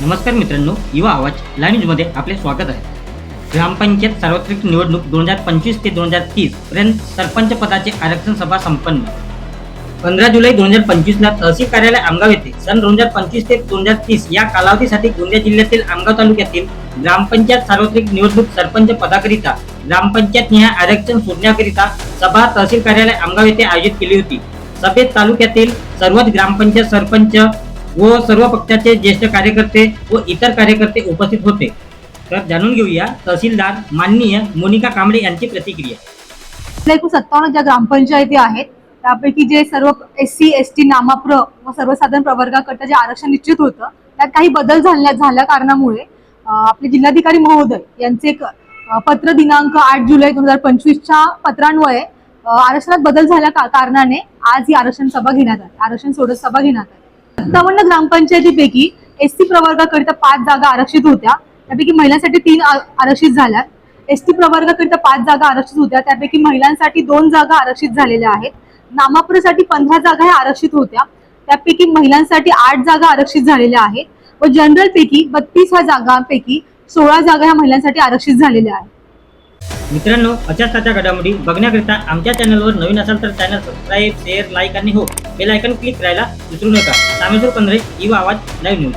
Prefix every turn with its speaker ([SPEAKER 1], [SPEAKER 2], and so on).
[SPEAKER 1] नमस्कार मित्रांनो युवा आवाज लाईव्ह न्यूजमध्ये आपले स्वागत आहे. ग्रामपंचायत सार्वत्रिक निवडणूक दोन हजार पंचवीस ते दोन हजार तीस पर्यंत सरपंच पदाचे आरक्षण सभा संपन्न. पंधरा जुलै दोन हजार पंचवीसला तहसील कार्यालय आमगाव येथे सन दोन हजार पंचवीस ते दोन हजार तीस या कालावधीसाठी गोंदिया जिल्ह्यातील आमगाव तालुक्यातील ग्रामपंचायत सार्वत्रिक निवडणूक सरपंच पदाकरिता ग्रामपंचायत निहाय आरक्षण शोधण्याकरिता सभा तहसील कार्यालय आमगाव येथे आयोजित केली होती. सभेत तालुक्यातील सर्वच ग्रामपंचायत सरपंच व सर्व पक्षाचे ज्येष्ठ कार्यकर्ते व इतर कार्यकर्ते उपस्थित होते. तर जाणून घेऊया तहसीलदार माननीय मोनिका कांबळे यांची प्रतिक्रिया.
[SPEAKER 2] एकूण सत्तावन्न ज्या ग्रामपंचायती आहेत त्यापैकी जे सर्व एस सी एस टी नामाप्र व सर्वसाधारण प्रवर्गाकरता जे आरक्षण निश्चित होतं त्यात काही बदल झाल्या झाल्या कारणामुळे आपले जिल्हाधिकारी महोदय यांचे एक पत्र दिनांक आठ जुलै दोन हजार पंचवीसच्या पत्रान्वये आरक्षणात बदल झाल्या कारणाने आज ही आरक्षण सभा घेण्यात आली. आरक्षण सोडत सभा घेण्यात आली. सत्तावन्न ग्रामपंचायतीपैकी एस टी प्रवर्गाकरिता पाच जागा आरक्षित होत्या. त्यापैकी महिलांसाठी तीन आरक्षित झाल्या एस टी प्रवर्गाकरिता पाच जागा आरक्षित होत्या. त्यापैकी महिलांसाठी दोन जागा आरक्षित झालेल्या आहेत. नामापुरासाठी पंधरा जागा ह्या आरक्षित होत्या. त्यापैकी महिलांसाठी आठ जागा आरक्षित झालेल्या आहेत. व जनरलपैकी बत्तीस ह्या जागांपैकी सोळा जागा ह्या महिलांसाठी आरक्षित झालेल्या आहेत.
[SPEAKER 1] मित्रांनो अशाच ताज्या घडामोडी बघण्याकरिता आमच्या चॅनलवर नवीन असाल तर चॅनल सबस्क्राईब शेअर लाईक आणि हो बेल आयकन क्लिक करायला विसरू नका. सामेश्वर पंधरे युवा आवाज लाईव्ह न्यूज